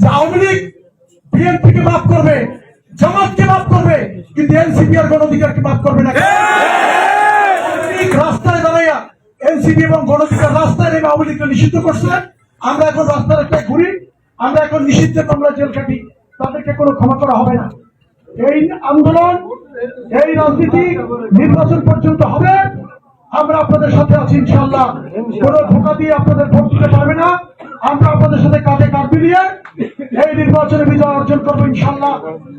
যে আওয়ামী লীগ বিএনপি মাফ করবে, জামাতকে মাফ করবে, কিন্তু এনসিপি আর গণঅধিকারকে মাফ করবে না রাস্তায় দাঁড়াইয়া এনসিপি এবং গণঅধিকার রাস্তায় নেমে আওয়ামী লীগকে নিষিদ্ধ করছে। আমরা এখন রাস্তার একটা ঘুরি, আমরা এখন নিষিদ্ধের মামলা জেল কাটি তাদেরকে কোনো ক্ষমা করা হবে না। এই আন্দোলন, এই রাজনীতি নির্বাচন পর্যন্ত হবে। আমরা আপনাদের সাথে আছি ইনশাল্লাহ কোন ধোকা দিয়ে আপনাদের ভোট দিতে পারবে না। আমরা আপনাদের সাথে কাঁধে কাঁধ মিলিয়ে এই নির্বাচনে বিজয় অর্জন করব ইনশাল্লাহ।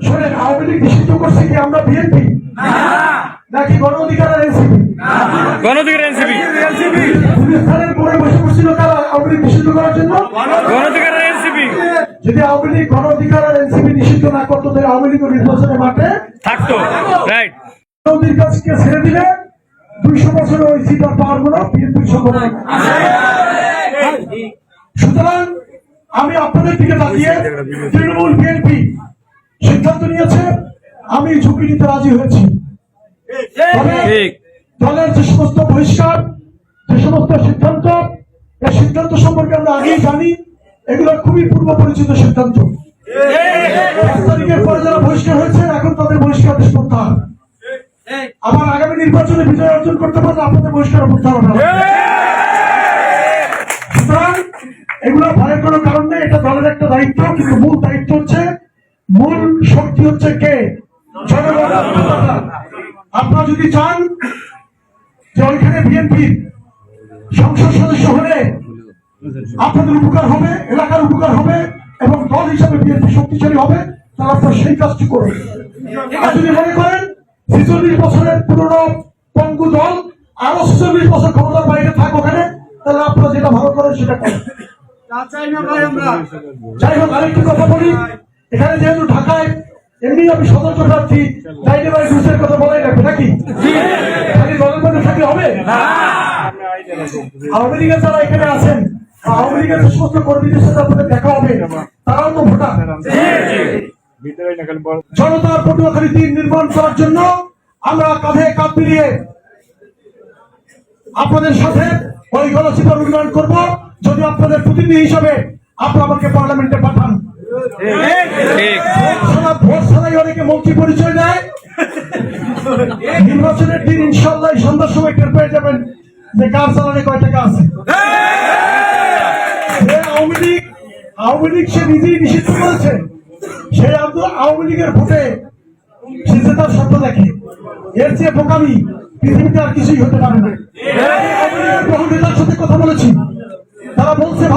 শোনেন আওয়ামী লীগ নিষিদ্ধ করছে কি আমরা বিএনপি নাকি গণ অধিকার এনসিপি গণঅধিকার এনসিপি গুলিস্তানের মোড়ে বসে বসছিল কারা আওয়ামী লীগ নিষিদ্ধ করার জন্য? গণঅধিকার এনসিপি যদি আওয়ামী লীগ গণ অধিকার আর এনসিপি নিষিদ্ধ না করতো তাহলে আওয়ামী লীগ নির্বাচনে মাঠে থাকতো। রাইট নদীর কাছকে ছেড়ে দিলে দুইশো বছর ওই সিট আর পাওয়ারগুলো বিএনপির সম্ভাবনা সুতরাং আমি আপনাদের দিকে তাকিয়ে তৃণমূল বিএনপি সিদ্ধান্ত নিয়েছে আমি ঝুঁকি নিতে রাজি হয়েছি। দলের যে সমস্ত বহিষ্কার যে সমস্ত সিদ্ধান্ত এই সিদ্ধান্ত সম্পর্কে আমরা আগেই জানি এগুলো খুবই পূর্ব পরিচিত সিদ্ধান্ত। এক তারিখের পরে যারা বহিষ্কার হয়েছে এখন তাদের বহিষ্কার দেশ প্রত্যাহার। আবার আগামী নির্বাচনে বিজয় অর্জন করতে পারলে আপনাদের বহিষ্কার প্রত্যাহার হবে। সুতরাং এগুলো একটা দায়িত্ব, কিন্তু মূল দায়িত্ব হচ্ছে, মূল শক্তি হচ্ছে কে? আপনারা যদি চান যে ওইখানে বিএনপি সংসদ সদস্য হলে আপনাদের উপকার হবে, এলাকার উপকার হবে, এবং দল হিসাবে বিএনপি শক্তিশালী হবে, তাহলে আপনারা সেই কাজটি করবেন আর যদি মনে করেন ছেচল্লিশ বছরের পুরনো পঙ্গু দল, আরও ছেচল্লিশ বছর ক্ষমতার বাইরে থাক ওখানে, তাহলে আপনারা যেটা ভালো করেন সেটা করেন। যাই হোক, আরেকটি কথা বলি। এখানে যেহেতু ঢাকায় এমনি আমি সদস্য প্রার্থী লাইনে বাড়ি ঘুষের কথা বলাই রাখবে নাকি? খালি মধ্যে থাকলে হবে? আওয়ামী লীগের যারা এখানে আছেন আওয়ামী লীগের সমস্ত কর্মীদের সাথে আপনাদের দেখা হবে, তারাও তো ভোটার। জনতার পটুয়াখালী তিন নির্মাণ করার জন্য আমরা কাঁধে কাঁধ মিলিয়ে আপনাদের সাথে গণচিপা উন্নয়ন করব। যদি আপনাদের প্রতিনিধি হিসাবে আপনারা আমাকে পার্লামেন্টে পাঠান। ঠিক। ভোট ছাড়াই অনেকে মন্ত্রী পরিচয় দেয়। নির্বাচনের দিন ইনশাল্লাহ সন্ধ্যার সময় টের পেয়ে যাবেন যে কার চালানে কয় টাকা আছে। আওয়ামী লীগ আওয়ামী লীগ সে নিজেই নিষিদ্ধ করেছে। সে আব্দুল আওয়ামী লীগের ভোটে সে যে তার দেখে। এর চেয়ে বোকামি পৃথিবীতে আর কিছুই হতে পারে না। সাথে কথা বলেছি। তারা